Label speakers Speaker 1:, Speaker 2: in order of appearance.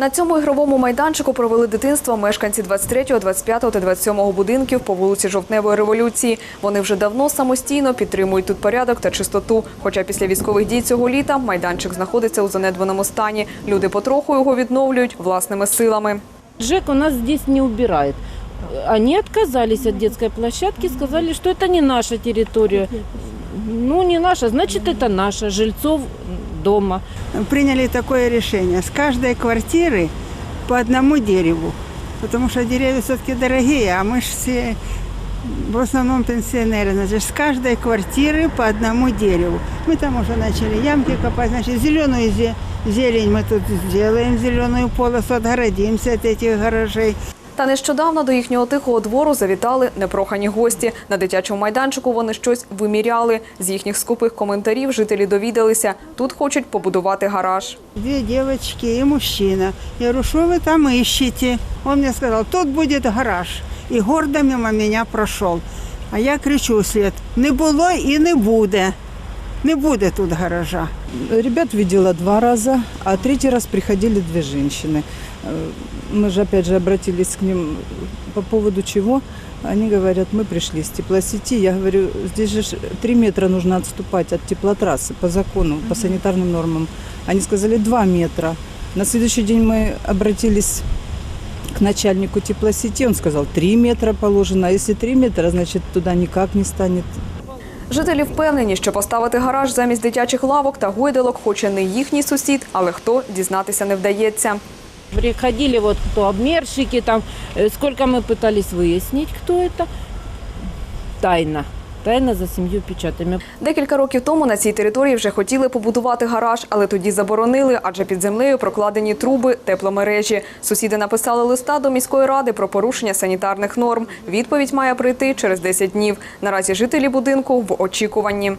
Speaker 1: На цьому ігровому майданчику провели дитинство мешканці 23, 25 та 27 будинків по вулиці Жовтневої революції. Вони вже давно самостійно підтримують тут порядок та чистоту. Хоча після військових дій цього літа майданчик знаходиться у занедбаному стані. Люди потроху його відновлюють власними силами.
Speaker 2: Жек у нас здесь не убирает. Они отказались от детской площадки, сказали, что это не наша территория. Ну, не наша, значит, это наша, жильцов дома.
Speaker 3: приняли такое решение. С каждой квартиры по одному дереву. Потому что деревья все-таки дорогие, а мы же все в основном пенсионеры. Значит, с каждой квартиры по одному дереву. Мы там уже начали ямки копать. Значит, зеленую зе- зелень мы тут сделаем, зеленую полосу, отгородимся от этих гаражей.
Speaker 1: Та нещодавно до їхнього тихого двору завітали непрохані гості. На дитячому майданчику вони щось виміряли. З їхніх скупих коментарів жителі довідалися, тут хочуть побудувати гараж.
Speaker 3: Две девочки и мужчина. Я говорю, что вы там ищете? Он мне сказал, тут будет гараж. И гордо мимо меня прошел. А я кричу вслед, не було і не буде. Не буде тут гаража.
Speaker 4: Ребят видела два раза, а третий раз приходили две женщины. Э, Мы же опять же обратились к ним по поводу чего. Они говорят, мы пришли с теплосети. Я говорю, здесь же три метра нужно отступать от теплотрассы по закону, по санитарным нормам. Они сказали два метра. На следующий день мы обратились к начальнику теплосети. Он сказал, три метра положено. А если три метра, значит туда никак не станет
Speaker 1: Жителі впевнені, що поставити гараж замість дитячих лавок та гойдалок хоче не їхній сусід, але хто дізнатися не вдається.
Speaker 2: Приходили вот кто обмерщики, там, э, сколько мы пытались выяснить, кто это. Тайна. Тайна за сім'ю печатами.
Speaker 1: Декілька років тому на цій території вже хотіли побудувати гараж, але тоді заборонили, адже під землею прокладені труби тепломережі. Сусіди написали листа до міської ради про порушення санітарних норм. Відповідь має прийти через 10 днів. Наразі жителі будинку в очікуванні.